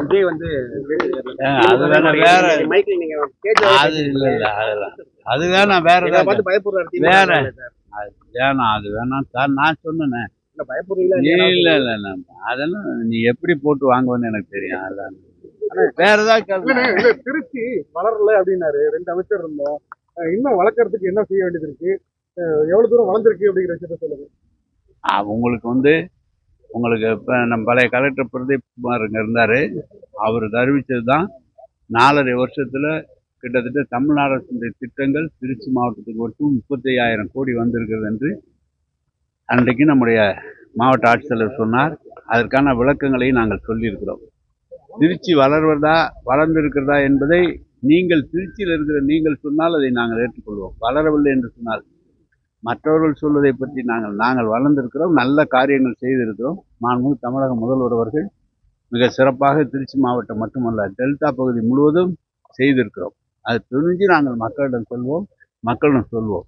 விஜய் வந்து அது வேணா வேற நீங்க கேஜ் அது இல்ல இல்ல அதெல்லாம் அது வேணாம் வேற ஏதாவது பார்த்து பயப்படுறாரு வேற. சார். அது வேணாம் அது வேணாம் சார் நான் சொன்னேனே. இல்ல இல்ல? இல்ல அதெல்லாம் நீ எப்படி போட்டு வாங்குவேன்னு எனக்கு தெரியும். அதான். வேற ஏதாவது திருச்சி வளரல அப்படின்னாரு. ரெண்டு அமைச்சர் இருந்தோம். இன்னும் வளர்க்கறதுக்கு என்ன செய்ய வேண்டியது இருக்கு? எவ்வளவு தூரம் வளர்ந்துருக்கு அப்படிங்கிற விஷயத்த சொல்லுங்க. உங்களுக்கு வந்து உங்களுக்கு இப்போ நம்ம பழைய கலெக்டர் பிரதீப் குமார் இங்கே இருந்தார். அவர் அறிவிச்சது தான் நாலரை வருஷத்தில் கிட்டத்தட்ட தமிழ்நாடு அரசுடைய திட்டங்கள் திருச்சி மாவட்டத்துக்கு மட்டும் முப்பத்தையாயிரம் கோடி வந்திருக்கிறது என்று அன்றைக்கு நம்முடைய மாவட்ட ஆட்சித்தலைவர் சொன்னார். அதற்கான விளக்கங்களையும் நாங்கள் சொல்லியிருக்கிறோம். திருச்சி வளர்வதா வளர்ந்திருக்கிறதா என்பதை நீங்கள் திருச்சியில் இருக்கிற நீங்கள் சொன்னால் அதை நாங்கள் ஏற்றுக்கொள்வோம். வளரவில்லை என்று சொன்னால் மற்றவர்கள் சொல்வதை பற்றி நாங்கள் நாங்கள் வளர்ந்திருக்கிறோம் நல்ல காரியங்கள் செய்திருக்கிறோம். மாண்பு தமிழக முதல்வர் அவர்கள் மிக சிறப்பாக திருச்சி மாவட்டம் மட்டுமல்ல டெல்டா பகுதி முழுவதும் செய்திருக்கிறோம். அது தெரிஞ்சு நாங்கள் மக்களிடம் சொல்வோம் மக்களிடம் சொல்வோம்.